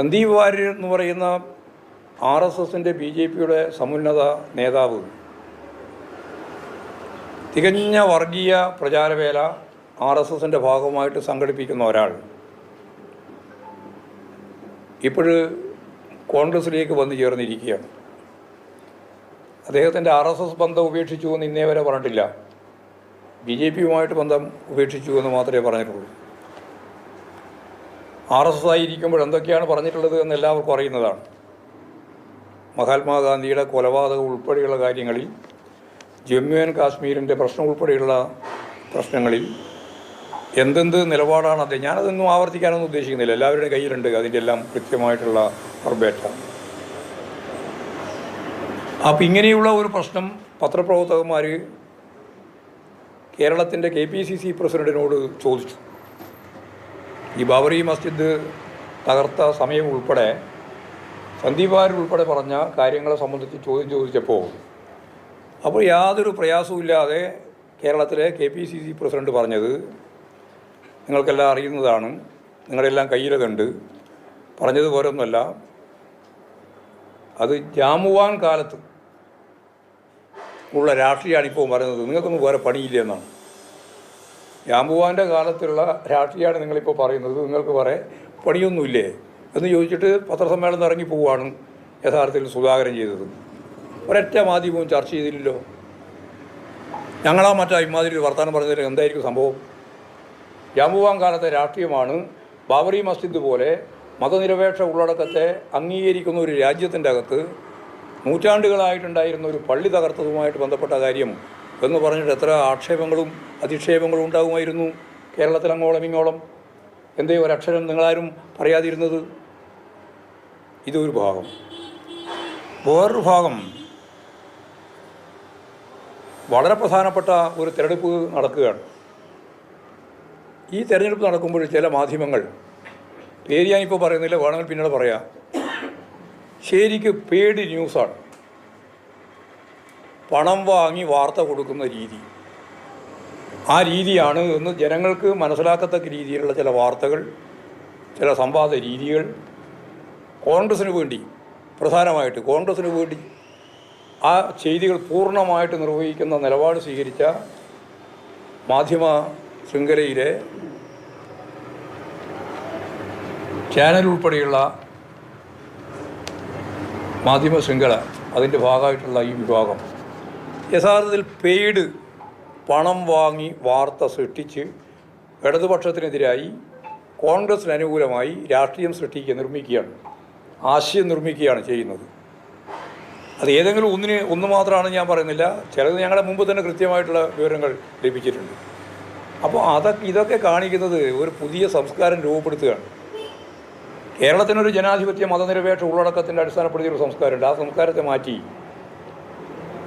സന്ദീപ് വാര്യർ എന്ന് പറയുന്ന R S എസിന്റെ ബി ജെ പിയുടെ സമുന്നത നേതാവ്. തികഞ്ഞ വർഗീയ പ്രചാരവേല ആർ എസ് എസിന്റെ ഭാഗമായിട്ട് സംഘടിപ്പിക്കുന്ന ഒരാൾ. ഇപ്പോഴ് കോൺഗ്രസിലേക്ക് വന്നു ചേർന്നിരിക്കുകയാണ്. അദ്ദേഹത്തിന്റെ ആർ എസ് എസ് ബന്ധം ഉപേക്ഷിച്ചു എന്ന് ഇന്നേ വരെ പറഞ്ഞിട്ടില്ല. ബി ജെ പിയുമായിട്ട് ബന്ധം ഉപേക്ഷിച്ചു എന്ന് മാത്രമേ പറഞ്ഞിട്ടുള്ളൂ. ആർ എസ് എസ് ആയിരിക്കുമ്പോൾ എന്തൊക്കെയാണ് പറഞ്ഞിട്ടുള്ളത് എന്ന് എല്ലാവർക്കും അറിയുന്നതാണ്. മഹാത്മാഗാന്ധിയുടെ കൊലപാതകം ഉൾപ്പെടെയുള്ള കാര്യങ്ങളിൽ ജമ്മു ആൻഡ് കാശ്മീരിന്റെ പ്രശ്നം ഉൾപ്പെടെയുള്ള പ്രശ്നങ്ങളിൽ എന്തെന്ത് നിലപാടാണ് അദ്ദേഹം? ഞാനതൊന്നും ആവർത്തിക്കാനൊന്നും ഉദ്ദേശിക്കുന്നില്ല. എല്ലാവരുടെയും കയ്യിലുണ്ട്. അതിന്റെ എല്ലാം കൃത്യമായിട്ടുള്ള പർബേറ്റ അപ്പം ഇങ്ങനെയുള്ള ഒരു പ്രശ്നം പത്രപ്രവർത്തകന്മാർ കേരളത്തിന്റെ കെ പി സി സി പ്രസിഡന്റിനോട് ചോദിച്ചു. ഈ ബാബറി മസ്ജിദ് തകർത്ത സമയം ഉൾപ്പെടെ സന്ദീപാർ ഉൾപ്പെടെ പറഞ്ഞ കാര്യങ്ങളെ സംബന്ധിച്ച് ചോദ്യം ചോദിച്ചപ്പോൾ അപ്പോൾ യാതൊരു പ്രയാസവുമില്ലാതെ കേരളത്തിലെ K P C C president പറഞ്ഞത് നിങ്ങൾക്കെല്ലാം അറിയുന്നതാണ് നിങ്ങളെല്ലാം കയ്യിലതുണ്ട്. പറഞ്ഞത് പോരൊന്നുമല്ല അത് ജാമുവാൻ കാലത്ത് ഉള്ള രാഷ്ട്രീയമാണ് ഇപ്പോൾ പറയുന്നത് നിങ്ങൾക്കൊന്നും വേറെ പണിയില്ല എന്നാണ്. ജാമ്പുവാന്റെ കാലത്തുള്ള രാഷ്ട്രീയമാണ് നിങ്ങളിപ്പോൾ പറയുന്നത്. നിങ്ങൾക്ക് വേറെ പണിയൊന്നുമില്ലേ? എന്ന് ചോദിച്ചിട്ട് പത്രസമ്മേളനം ഇറങ്ങി പോവുകയാണ് യഥാർത്ഥത്തിൽ സുധാകരൻ ചെയ്തത്. ഒരൊറ്റ മാധ്യമവും ചർച്ച ചെയ്തില്ലല്ലോ. ഞങ്ങളാ മറ്റാ ഇമാതിരി വർത്തമാനം പറഞ്ഞതിൽ എന്തായിരിക്കും സംഭവം? ജാമ്പുവാൻ കാലത്തെ രാഷ്ട്രീയമാണ് ബാബറി മസ്ജിദ് പോലെ മതനിരപേക്ഷ ഉള്ളടക്കത്തെ അംഗീകരിക്കുന്ന ഒരു രാജ്യത്തിന്റെ അകത്ത് നൂറ്റാണ്ടുകളായിട്ടുണ്ടായിരുന്ന ഒരു പള്ളി തകർത്തതുമായിട്ട് ബന്ധപ്പെട്ട കാര്യം എന്ന് പറഞ്ഞിട്ട് എത്ര ആക്ഷേപങ്ങളും അധിക്ഷേപങ്ങളും ഉണ്ടാകുമായിരുന്നു കേരളത്തിൽ അങ്ങോളം ഇങ്ങോളം. എന്തേ ഒരക്ഷരം നിങ്ങളാരും പറയാതിരുന്നത്? ഇതൊരു ഭാഗം. വേറൊരു ഭാഗം. വളരെ പ്രധാനപ്പെട്ട ഒരു തിരഞ്ഞെടുപ്പ് നടക്കുകയാണ്. ഈ തിരഞ്ഞെടുപ്പ് നടക്കുമ്പോൾ ചില മാധ്യമങ്ങൾ പേര് ഞാനിപ്പോൾ പറയുന്നില്ല വേണമെങ്കിൽ പിന്നീട് പറയാം. ശരിക്കും പേടി ന്യൂസാണ്. പണം വാങ്ങി വാർത്ത കൊടുക്കുന്ന രീതി. ആ രീതിയാണ് എന്ന് ജനങ്ങൾക്ക് മനസ്സിലാക്കത്തക്ക രീതിയിലുള്ള ചില വാർത്തകൾ ചില സംവാദ രീതികൾ കോൺഗ്രസ്സിന് വേണ്ടി പ്രധാനമായിട്ട് കോൺഗ്രസ്സിന് വേണ്ടി ആ ചെയ്തികൾ പൂർണമായിട്ട് നിർവഹിക്കുന്ന നിലപാട് സ്വീകരിച്ച മാധ്യമ ശൃംഖലയിലെ ചാനൽ ഉൾപ്പെടെയുള്ള മാധ്യമ ശൃംഖല അതിന്റെ ഭാഗമായിട്ടുള്ള ഈ വിഭാഗം. യഥാർത്ഥത്തിൽ പെയ്ഡ് പണം വാങ്ങി വാർത്ത സൃഷ്ടിച്ച് ഇടതുപക്ഷത്തിനെതിരായി കോൺഗ്രസിന് അനുകൂലമായി രാഷ്ട്രീയം സൃഷ്ടിക്കുക നിർമ്മിക്കുകയാണ് ആശയം നിർമ്മിക്കുകയാണ് ചെയ്യുന്നത്. അത് ഏതെങ്കിലും ഒന്നിന് ഒന്ന് മാത്രമാണ് ഞാൻ പറയുന്നില്ല. ചിലത് ഞങ്ങളുടെ മുമ്പ് തന്നെ കൃത്യമായിട്ടുള്ള വിവരങ്ങൾ ലഭിച്ചിട്ടുണ്ട്. അപ്പോൾ അതൊക്കെ ഇതൊക്കെ കാണിക്കുന്നത് ഒരു പുതിയ സംസ്കാരം രൂപപ്പെടുത്തുകയാണ്. കേരളത്തിനൊരു ജനാധിപത്യ മതനിരപേക്ഷ ഉള്ളടക്കത്തിന്റെ അടിസ്ഥാനപ്പെടുത്തിയൊരു സംസ്കാരമുണ്ട്. ആ സംസ്കാരത്തെ മാറ്റി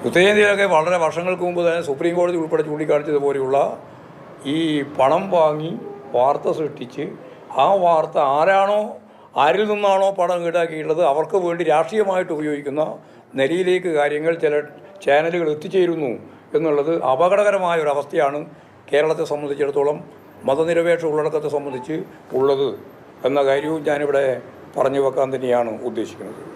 ഉത്തരേന്ത്യയിലൊക്കെ വളരെ വർഷങ്ങൾക്ക് മുമ്പ് തന്നെ സുപ്രീം കോടതി ഉൾപ്പെടെ ചൂണ്ടിക്കാണിച്ചതുപോലെയുള്ള ഈ പണം വാങ്ങി വാർത്ത സൃഷ്ടിച്ച് ആ വാർത്ത ആരാണോ ആരിൽ നിന്നാണോ പണം ഈടാക്കിയിട്ടുള്ളത് അവർക്ക് വേണ്ടി രാഷ്ട്രീയമായിട്ട് ഉപയോഗിക്കുന്ന നിലയിലേക്ക് കാര്യങ്ങൾ ചില ചാനലുകൾ എത്തിച്ചേരുന്നു എന്നുള്ളത് അപകടകരമായ ഒരു അവസ്ഥയാണ് കേരളത്തെ സംബന്ധിച്ചിടത്തോളം മതനിരപേക്ഷ ഉള്ളടക്കത്തെ സംബന്ധിച്ച് ഉള്ളത് എന്ന കാര്യവും ഞാനിവിടെ പറഞ്ഞു വെക്കാൻ തന്നെയാണ് ഉദ്ദേശിക്കുന്നത്.